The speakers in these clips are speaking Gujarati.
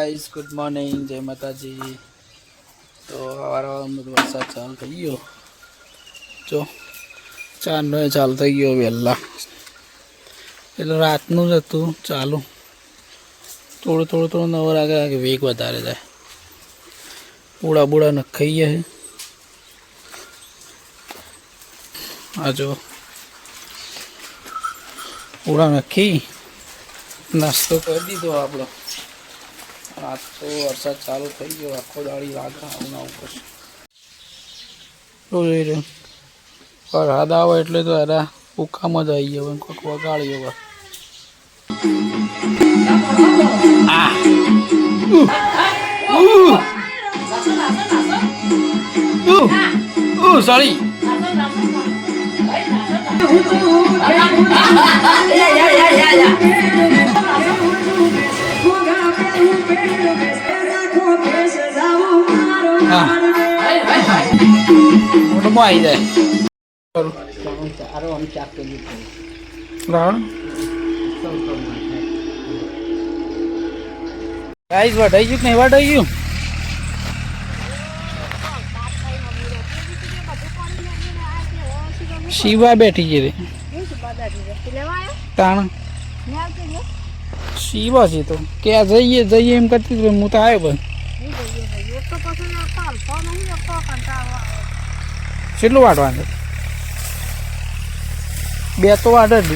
ગાઈસ ગુડ મોર્નિંગ જય માતાજી તો વારંવાર વરસાદ ચાલુ થઈ ગયો. જો ચારનો એ ચાલુ થઈ ગયો વહેલા. એટલે રાતનું જ હતું ચાલુ. થોડું થોડું થોડું નવર આગળ આગળ વેગ વધારે જાય બુડા બુડા નખાઈ ગયા છે. આ જો પૂરા નખી, નાસ્તો કરી દીધો આપણો. આજ તો વરસાદ ચાલુ થઈ ગયો આખો દાળી લાગે આવું આવું કરશે જોઈ રહ્યું વરસાદ આવે એટલે તો એના ઉકામાં જ આવી ગયો કોઈક વગાડી હવે આ આવી જાય રાવણ વઢાઈ ગયું નહીં વઢાઈ ગયું શિવા બેઠી છે રે. તાણ. શિવા છે તો. કે આ જઈએ જઈએ એમ કરતી હું તો આવ્યો પણ. કેટલું વાટવાનું? બે તો વાટ જ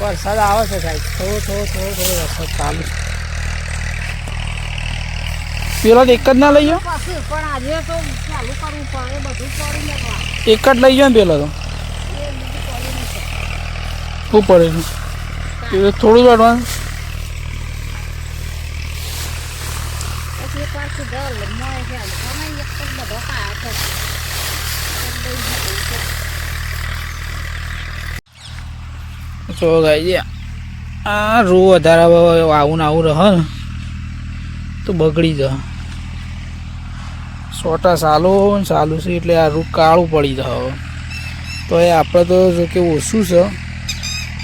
વરસાદ આવે છે સાહેબ. થોડો થોડો થોડો થોડો વરસાદ ચાલુ છે. પેલો એક જ ના લઈ ગયો? પણ આજે તો ચાલુ કરવું પડે બધું પડી લેવા એક જ લઈ ગયો ને પેલો તો? શું પડે છે? થોડું વાટવાનું. વાર સુધર મળે છે તમે એક જ બધો ખાયા છે જો ગાઈ આ રૂ વધારે આવું ને આવું રહે ને, તો બગડી જાય સોટા ને ચાલુ છે એટલે આ રૂ કાળું પડી જાય હવે. તો એ આપણે તો જો કે ઓછું છે,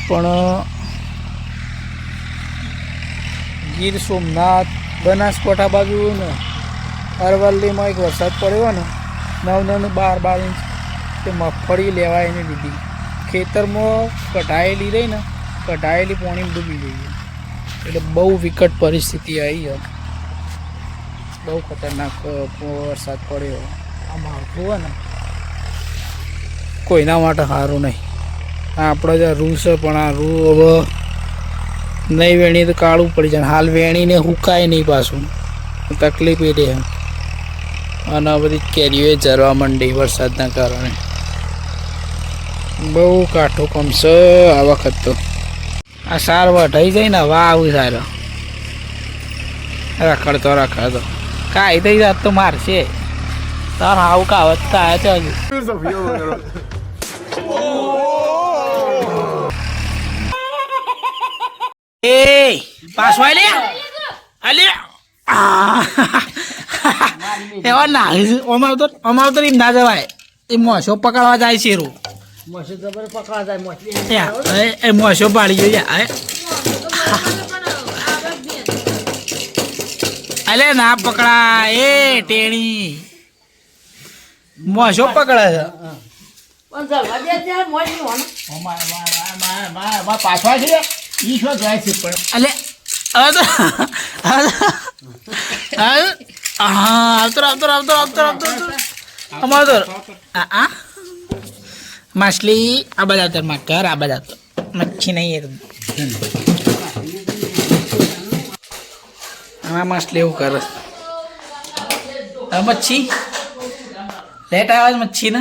પણ ગીર સોમનાથ બનાસકાંઠા બાજુ ને અરવલ્લીમાં એક વરસાદ પડ્યો ને નવ નવ બાર બાર ઇંચ તે મગફળી લેવાય એને લીધી. ખેતરમાં કઢાયેલી રહી ને, કઢાયેલી પાણી ડૂબી ગઈ. એટલે બહુ વિકટ પરિસ્થિતિ આવી બહુ ખતરનાક વરસાદ પડ્યો. આ માવઠું હોય ને, કોઈના માટે સારું નહીં. આ જ જે રૂ છે પણ આ રૂ હવે નહીં વેણી તો કાળું પડી જાય. હાલ વેણીને હુકાય નહીં પાછું. તકલીફ એ રહે. અને આ બધી કેરીઓ જરવા માંડી વરસાદના કારણે. બહુ કાઠું કમ છે આ વખત તો. આ સાર વઢાઈ જાય ને વાહ આવું સારો. રખડતો રખડતો કાંઈ થઈ જાત તો મારશે. તાર આવું કાવત કાય છે હજુ. એ પાછો આલે આલે એવા ના અમારું તો અમારું તો એમ ના જવાય એ મોસો પકડવા જાય છે રૂ મસી જબર પકડા જાય મસી એ એ મોસો પાડી ગયો યા અલે ના પકડા એ ટેણી મોસો પકડાય છે પણ જલવા દે ત્યાં મોજી હોનો પાછો છે ઈ શું હા, આવતો આવતો આવતો આવતો આવતો અમારો આ માછલી, આ બધા તો મકર આ બધા તો મચ્છી નહીં એ હા માછલી એવું કરે. મચ્છી. લેટ આવે મચ્છી ને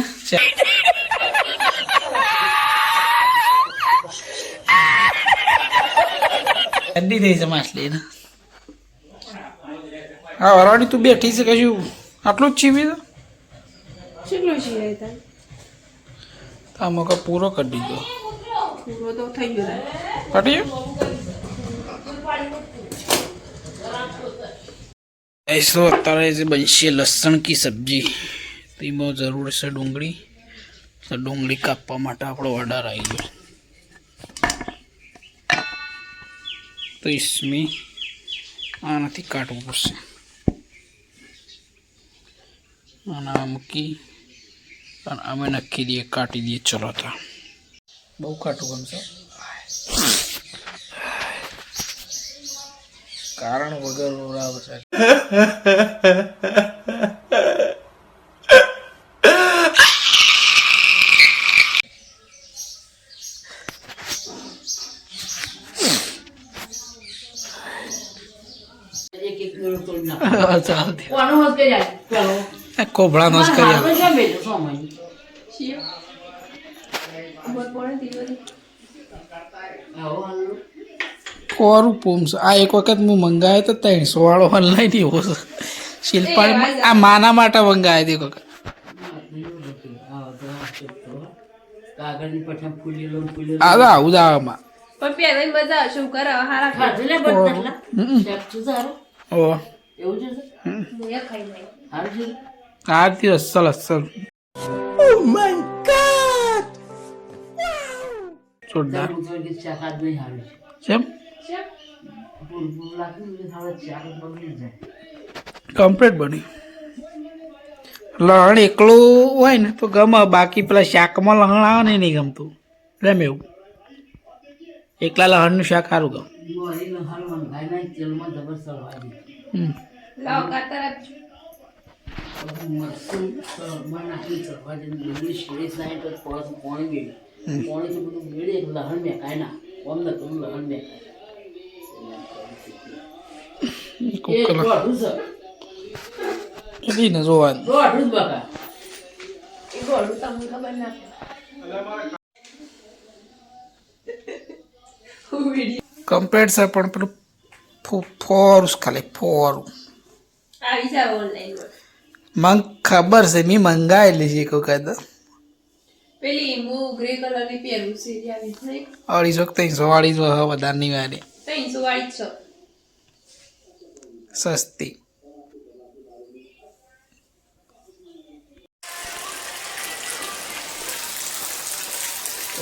ઠંડી થઈ છે માછલી ને હા વરવાડી તું બેઠી છે કશું? આટલું જ છીવી તો? કેટલું છીવાય તાર? આમાં કા પૂરો કરી દીધો. પૂરો તો થઈ ગયો કટી એસો અત્યારે જે બનશે લસણ કી સબ્જી? તેમાં જરૂર છે ડુંગળી. તો ડુંગળી કાપવા માટે આપણો ઓર્ડર આવી ગયો. તો આનાથી કાઢવું પડશે અને આ મૂકી અને અમે નક્કી દઈએ કાઢી દઈએ ચલો તો બહુ કાઢવું ગમશે કારણ વગર ઓરાવ એક એક કિલો તોડી નાખો. ચાલતી કોનો હોત કરી આલી? પેલો. કોભળાનો જ કરી. ખોરું પૂમસ આ એક વખત હું મંગાવ્યો તો ત્રણસો વાળો ઓનલાઈન એવો છે. આ માના માટે મંગાવ્યો હતી એક વખત. આ ને તો આવું જ પણ બધા શું કરે હારા ખાધે એવું છે? ખાઈ આરતી અસલ અસલ જોરદાર તારું તો કે શાક આજ નહીં હારું છે. કેમ પૂર પૂર લાગ્યું એટલે થાળે શાક જ બગડી જાય. કમ્પ્લીટ બની. લહણ એકલું હોય ને તો ગમે બાકી પેલા શાકમાં લહણ આવે ને નહીં ગમતું. ગમે એવું. એકલા લહણનું શાક સારું ગમે. મરચું સળમાં નાખી સળવા દે. ડુંગળી શેરી સાઈડ પર પાછું પાણી ખબર ના કમ્પ્લીટ છે, પણ પેલું ફોરું ખાલી, ફોરું આવી જાવ ઓનલાઈન મને ખબર છે મેં મંગાવેલી છે એક વખત પેલી મુ ગ્રે કલરની પહેરું છે એ આવી છે નહીં અઢીસો ત્રણસો વાળી જો હવે વધારે ની વાળી ત્રણસો વાળી છો સસ્તી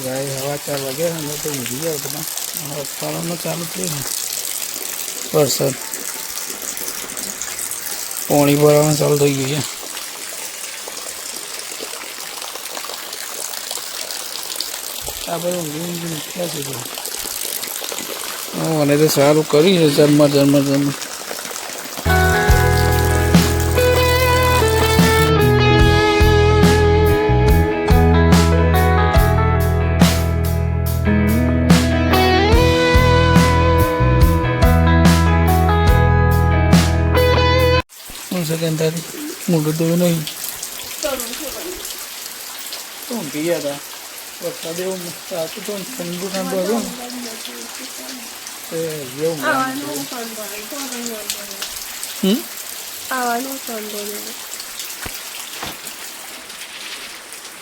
ગાય હવા ચાર વાગે ને તો ઊંઘી તમે હવે ચાલુ થયું ને વરસાદ પાણી ભરાવાનું ચાલુ થઈ ગયું છે. આ બધું ઊંઘી નીકળ્યા છે. મને તો સારું કર્યું છે. જન્મ જન્મ જન્મ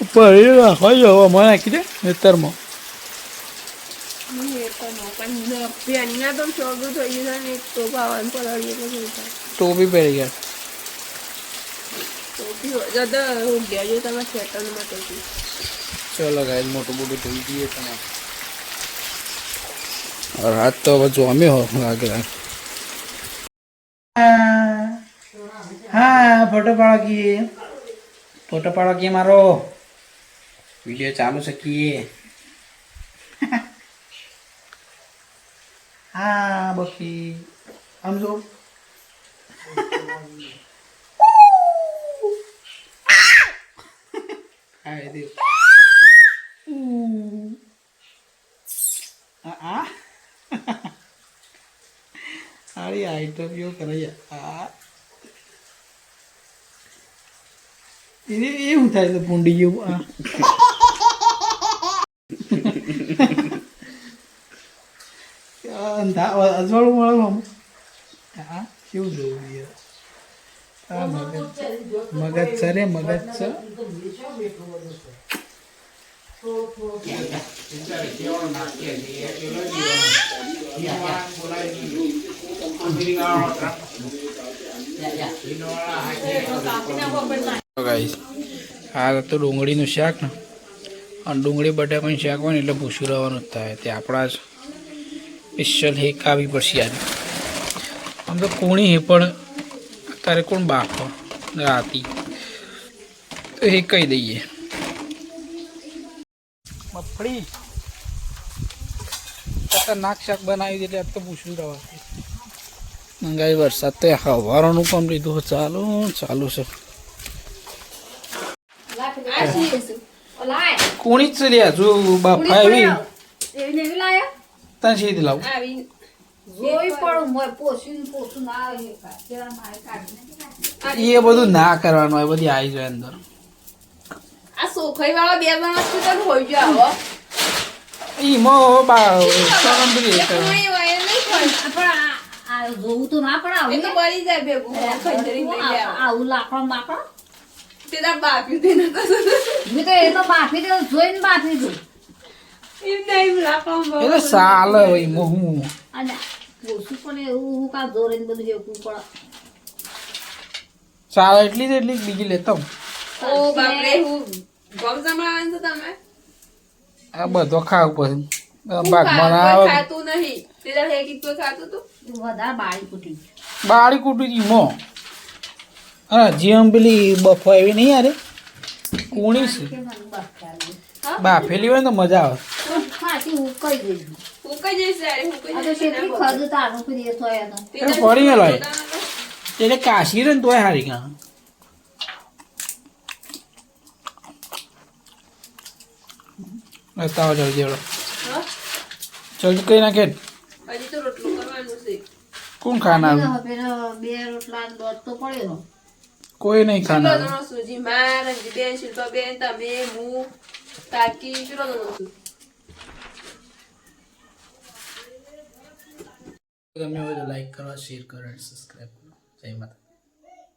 ઉપર એ રાખવા જો હવે મને નાખી દે ખેતરમાં પણ પેનના તો ચોગું થઈ ગયું ને તો ભાવન પલાળી એટલે શું થાય ટોપી પહેરી ગયા ચલો ગાય મોટું મોટું થઈ જઈએ તમારે. રાત તો બચો અમે હો લાગે હા ફોટો પાડો કીએ ફોટો પાડો કીએ મારો. વીડિયો ચાલુ છે કીએ હા બકી આમ જો. ఇది અરે આ ઇન્ટરવ્યુ કરાય આ એને એવું થાય તો પૂંડી જેવું આ અંધા અજવાળું મળવાનું હા કેવું જોવું યાર આ મગજ. મગજ છે રે, મગજ છે. આ તો ડુંગળીનું શાક ને. અને ડુંગળી બટાકાનું શાક હોય ને એટલે ભૂસું રહેવાનું જ થાય. તે આપણા જ સ્પેશિયલ હેક આવી પડશે આમ તો કોણી હે પણ અત્યારે કોણ બાફો? રાતી. તો એ કહી દઈએ. મફળી ખતરનાક શાક બનાવી દે એટલે આજ તો પૂછ્યું રવા મંગાઈ વરસાદ તો હવારોનું પણ લીધું ચાલુ ચાલુ છે. કોણી જ છે લ્યા જો બાપા એવી તને સીધી લાવું. આવી જોઈ પડું મોય પોસું પોસું ના આવે એ બધું ના કરવાનું હોય બધી આવી જાય અંદર. આ સોખાઈ વાળા બે જણા શું તને હોય ગયો આવો ઈ મો બા શરમ બધી. પોણી હોય એ નહીં પણ આ- જોવું તો ના પણ એ તો બળી જાય ભેગું. ખંજરી લઈ આવું લાકડો બાકડો તે બાફી બાપ્યું તે નતો. મેં તો એ તો બાફી દે જોઈને બાફી દઉં એટલે સાલ હોય મો હું. અને ઓછું પણ એવું હું કા દોરીને બધું હેકવું પડે. સાલ એટલી જ એટલી જ બીજી લેતો. ઓ બાપરે હું ગમ સંભળાવે તમે? આ બધો ખાવું પછી. કોઈ આવે ખાતું નહીં. ખાતું તું? વધારે બાળી કૂટી બાળી કૂટી મો. હા જેમ પેલી બફો એવી નહીં યાર. કુણી છે. બાફેલી હોય ને તો મજા આવે. ખાતી હું કઈ ગઈ હું કઈ જઈશ યાર હું કઈ આ તો જઈશ. કેટલી ખદ તારું કરી તો એનો તે એ તાર ફરી લાય. એટલે કાશી રે તોય હારી ગા બતાવો જલ્દી એવડો જલ્દી કઈ નાખે. હજી તો રોટલું કરવાનું છે. કોણ ખાના બે રોટલા દોધ તો પડ્યો કોઈ નહીં કેટલો સુજી જણો સુજી માં બેન તમે હું? કાકી કેટલો જણો છું ગમે હોય તો લાઈક કરો શેર કરો અને સબસ્ક્રાઈબ કરો જય માતા